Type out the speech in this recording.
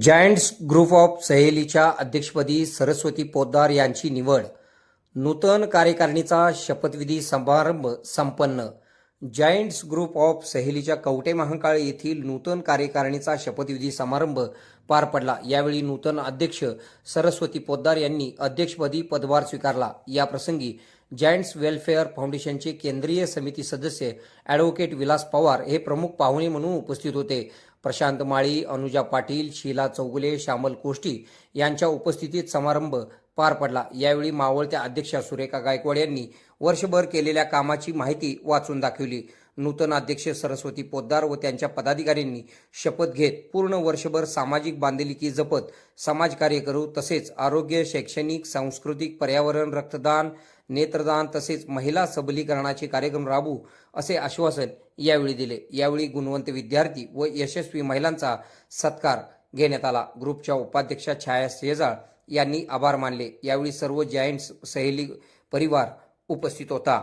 giants group of सहेलीच्या अध्यक्षपदी सरस्वती पोद्दार यांची निवड. नूतन कार्यकारिणीचा शपथविधी समारंभ संपन्न. जायंट्स ग्रुप ऑफ सहेलीच्या कवटे महाकाळ येथील नूतन कार्यकारिणीचा शपथविधी समारंभ पार पडला. यावेळी नूतन अध्यक्ष सरस्वती पोद्दार यांनी अध्यक्षपदी पदभार स्वीकारला. या प्रसंगी जायंट्स वेलफेअर फाउंडेशनचे केंद्रीय समिती सदस्य ॲडव्होकेट विलास पवार हे प्रमुख पाहुणे म्हणून उपस्थित होते. प्रशांत माळी अनुजा पाटील शीला चौगुले श्यामल कोष्टी यांच्या उपस्थितीत समारंभ पार पडला. यावेळी मावळत्या अध्यक्षा सुरेखा गायकवाड यांनी वर्षभर केलेल्या कामाची माहिती वाचून दाखवली. नूतन अध्यक्ष सरस्वती पोद्दार व त्यांच्या पदाधिकाऱ्यांनी शपथ घेत पूर्ण वर्षभर सामाजिक बांधिलकी जपत समाजकार्य करू तसेच आरोग्य शैक्षणिक सांस्कृतिक पर्यावरण रक्तदान नेत्रदान तसेच महिला सबलीकरणाचे कार्यक्रम राबवू असे आश्वासन यावेळी दिले. यावेळी गुणवंत विद्यार्थी व यशस्वी महिलांचा सत्कार घेण्यात आला. ग्रुपच्या उपाध्यक्षा छाया शेजाळ यांनी आभार मानले. यावेळी सर्व जायंट्स सहेली परिवार उपस्थित होता.